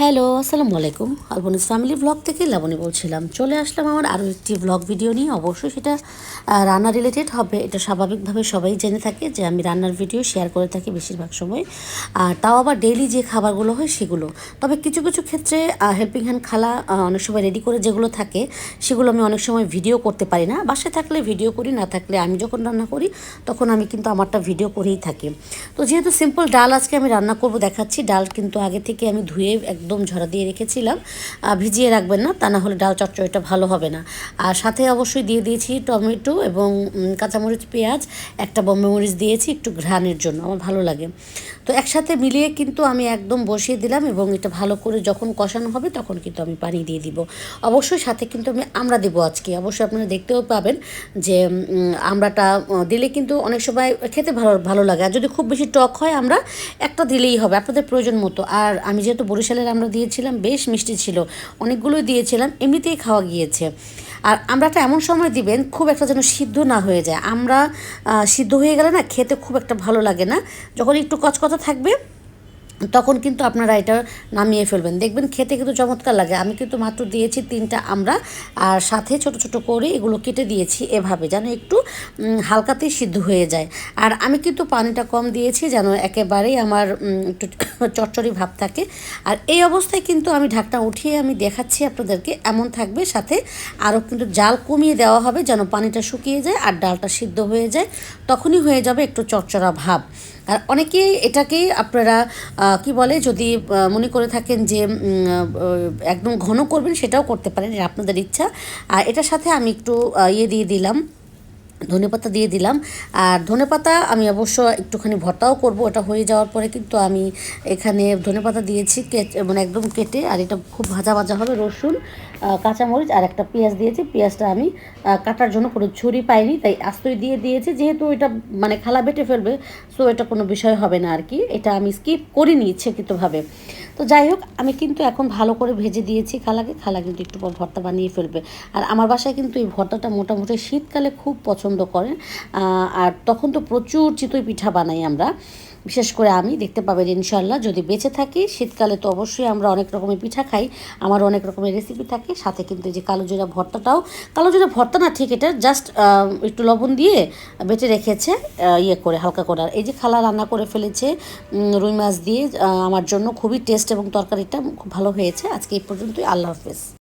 Hello, আসসালামু আলাইকুম। আলবনিস family blog থেকে লাবণী বলছিলাম। চলে আসলাম আমার আরও একটি ব্লগ ভিডিও নিয়ে। অবশ্যই সেটা রান্না রিলেটেড হবে। এটা স্বাভাবিকভাবে সবাই জেনে থাকে যে আমি রান্নার ভিডিও শেয়ার করে থাকি বেশিরভাগ সময়। আর তাও আবার ডেইলি যে খাবারগুলো হয় সেগুলো। তবে কিছু কিছু ক্ষেত্রে হেল্পিং হ্যান্ড খালা অনেক সময় রেডি করে যেগুলো থাকে, সেগুলো আমি অনেক সময় ভিডিও করতে পারি না। বাসায় থাকলে ভিডিও করি, না থাকলে আমি যখন রান্না করি, তখন আমি কিন্তু আমারটা ভিডিও করেই থাকি। তো যেহেতু সিম্পল ডাল আজকে আমি রান্না করব, দেখাচ্ছি। ডাল কিন্তু আগে থেকে আমি ধুয়ে একদম ঝরা দিয়ে রেখেছিলাম। ভিজিয়ে রাখবেন না, তা না হলে ডাল চচ্চড়িটা ভালো হবে না। আর সাথে অবশ্যই দিয়ে দিয়েছি টমেটো এবং কাঁচামরিচ, পেঁয়াজ, একটা বম্বে মরিচ দিয়েছি একটু ঘ্রাণের জন্য, আমার ভালো লাগে। তো একসাথে মিলিয়ে কিন্তু আমি একদম বসিয়ে দিলাম এবং এটা ভালো করে যখন কষানো হবে তখন কিন্তু আমি পানি দিয়ে দিব। অবশ্যই সাথে কিন্তু আমি আমরা দেবো আজকে। অবশ্যই আপনারা দেখতেও পাবেন যে আমরাটা দিলে কিন্তু অনেক সময় খেতে ভালো ভালো লাগে। আর যদি খুব বেশি টক হয়, আমরা একটা দিলেই হবে, আপনাদের প্রয়োজন মতো। আর আমি যেহেতু বরিশালের আমরা দিয়েছিলাম, বেশ মিষ্টি ছিল। অনেকগুলো দিয়েছিলাম, এমনিতেই খাওয়া গিয়েছে। আর আমরা একটা এমন সময় দিবেন, খুব একটা যেন সিদ্ধ না হয়ে যায়। আমরা সিদ্ধ হয়ে গেলে না খেতে খুব একটা ভালো লাগে না। যখন একটু কচকচা থাকবে তখন কিন্তু আপনারা এটা নামিয়ে ফেলবেন। দেখবেন খেতে কিন্তু চমৎকার লাগে। আমি কিন্তু মাত্র দিয়েছি তিনটা আমরা, আর সাথে ছোট ছোট করে এগুলো কেটে দিয়েছি এভাবে, যেন একটু হালকাতেই সিদ্ধ হয়ে যায়। আর আমি কিন্তু পানিটা কম দিয়েছি, যেন একেবারেই আমার একটু চটচড়ি ভাব থাকে। আর এই অবস্থায় কিন্তু আমি ঢাকনা উঠিয়ে আমি দেখাচ্ছি আপনাদেরকে, এমন থাকবে সাথে আরও কিন্তু জাল কমিয়ে দেওয়া হবে, যেন পানিটা শুকিয়ে যায় আর ডালটা সিদ্ধ হয়ে যায়। তখনই হয়ে যাবে একটু চটচড়া ভাব। আর অনেকেই এটাকেই আপনারা কি বলে, যদি মনে করে থাকেন যে একদম ঘন করবেন, সেটাও করতে পারেন আপনাদের ইচ্ছা। আর এটার সাথে আমি একটু ইয়ে দিয়ে দিলাম। ধনেপাতা দিয়ে দিলাম। আর ধনেপাতা আমি অবশ্য একটুখানি ভর্তাও করব, ওটা হয়ে যাওয়ার পরে কিন্তু আমি এখানে ধনেপাতা দিয়েছি মানে একদম কেটে, আর এটা খুব ভাজা ভাজা হবে, রসুন কাঁচামরিচ আর একটা পেঁয়াজ দিয়েছি। পেঁয়াজটা আমি কাটার জন্য কোনো ছুরি পাইনি, তাই আস্তই দিয়ে দিয়েছি। যেহেতু এটা মানে খালা বেটে ফেলবে সো এটা কোনো বিষয় হবে না আর কি। এটা আমি স্কিপ করিনি ইচ্ছাকৃতভাবে। তো যাই হোক, আমি কিন্তু এখন ভালো করে ভেজে দিয়েছি খালাকে। খালা কিন্তু একটু পর ভর্তা বানিয়ে ফেলবে। আর আমার বাসায় কিন্তু এই ভর্তাটা মোটামুটি শীতকালে খুব পছন্দ করেন। আর তখন তো প্রচুর চিতই পিঠা বানাই আমরা। বিশেষ করে আমি দেখতে পাবেন ইনশাল্লাহ যদি বেঁচে থাকি, শীতকালে তো অবশ্যই আমরা অনেক রকমের পিঠা খাই, আমার অনেক রকমের রেসিপি থাকে। সাথে কিন্তু যে কালো জিরা ভর্তাটাও, কালো জিরা ভর্তা না, ঠিক এটা জাস্ট একটু লবণ দিয়ে বেটে রেখেছে ইয়ে করে, হালকা করে। আর এই যে খালা রান্না করে ফেলেছে রুই মাছ দিয়ে আমার জন্য খুবই টেস্ট এবং তরকারিটা খুব ভালো হয়েছে। আজকে এই পর্যন্তই, আল্লাহ হাফেজ।